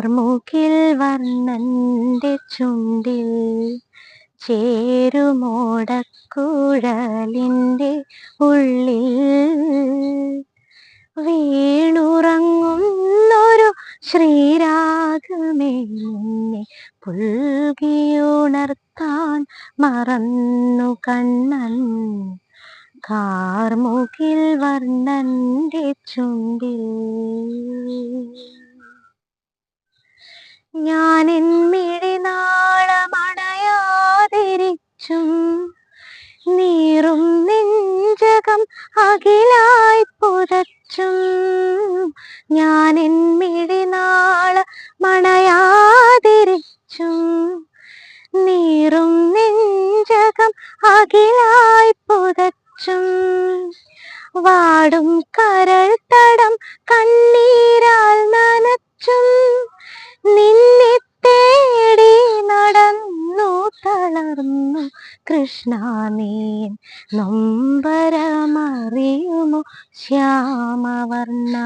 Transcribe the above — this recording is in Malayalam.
കാർമുകിൽ വർണന്റെ ചുണ്ടിൽ ചേരുമോടക്കുഴലിന്റെ ഉള്ളിൽ വീണുറങ്ങുന്നൊരു ശ്രീരാഗമേ നിന്നെ പുൽകിയുണർത്താൻ മറന്നു കണ്ണൻ. കാർമുകിൽ വർണന്റെ ചുണ്ടിൽ ഞാൻ മിഴിനാളമണയാതിരിച്ചും നീറും നെഞ്ചകം അകിലായി പുതച്ചും ഞാൻ മിഴിനാള മണയാതിരിച്ചും നീറും നെഞ്ചകം അകിലായി പുതച്ചും വാടും കരൾ തടം കണ്ണീരാൽ തളർന്നു കൃഷ്ണ നീൻ നൊമ്പരമറിയുമോ? ശ്യാമവർണ